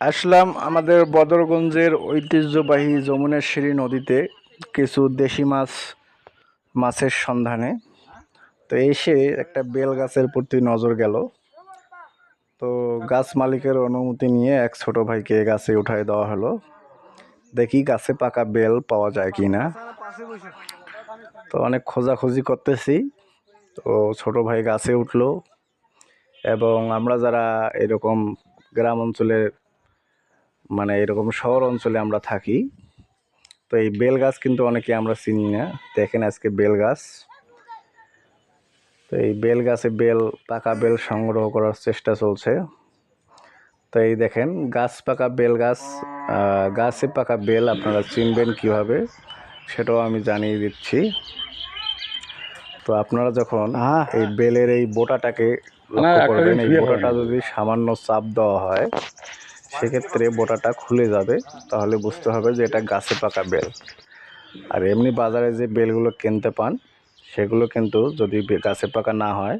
আসলাম আমাদের বদরগঞ্জের ঐতিহ্যবাহী যমুনেশ্বরী নদীতে কিছু দেশি মাছ, মাছের সন্ধানে। তো এসে একটা বেল গাছের প্রতি নজর গেল। তো গাছ মালিকের অনুমতি নিয়ে এক ছোট ভাইকে গাছে উঠায় দেওয়া হলো। দেখি গাছে পাকা বেল পাওয়া যায় কি না তো অনেক খোঁজাখুঁজি করতেছি। তো ছোট ভাই গাছে উঠল। এবং আমরা যারা এরকম গ্রাম অঞ্চলের মানে এরকম শহর অঞ্চলে আমরা থাকি। তো এই বেল গাছ কিন্তু অনেকে আমরা চিনি না। দেখেন আজকে বেল গাছ। তো এই বেল গাছে বেল পাকা বেল সংগ্রহ করার চেষ্টা চলছে। তো এই দেখেন গাছ পাকা বেল গাছ গাছে পাকা বেল আপনারা চিনবেন কীভাবে সেটাও আমি জানিয়ে দিচ্ছি। তো আপনারা যখন এই বেলের এই বোটাটাকে করবেন এই বোটাটা যদি সামান্য চাপ দেওয়া হয় সেক্ষেত্রে বোটাটা খুলে যাবে, তাহলে বুঝতে হবে যে এটা গাছে পাকা বেল। আর এমনি বাজারে যে বেলগুলো কিনতে পান, সেগুলো কিন্তু যদি গাছে পাকা না হয়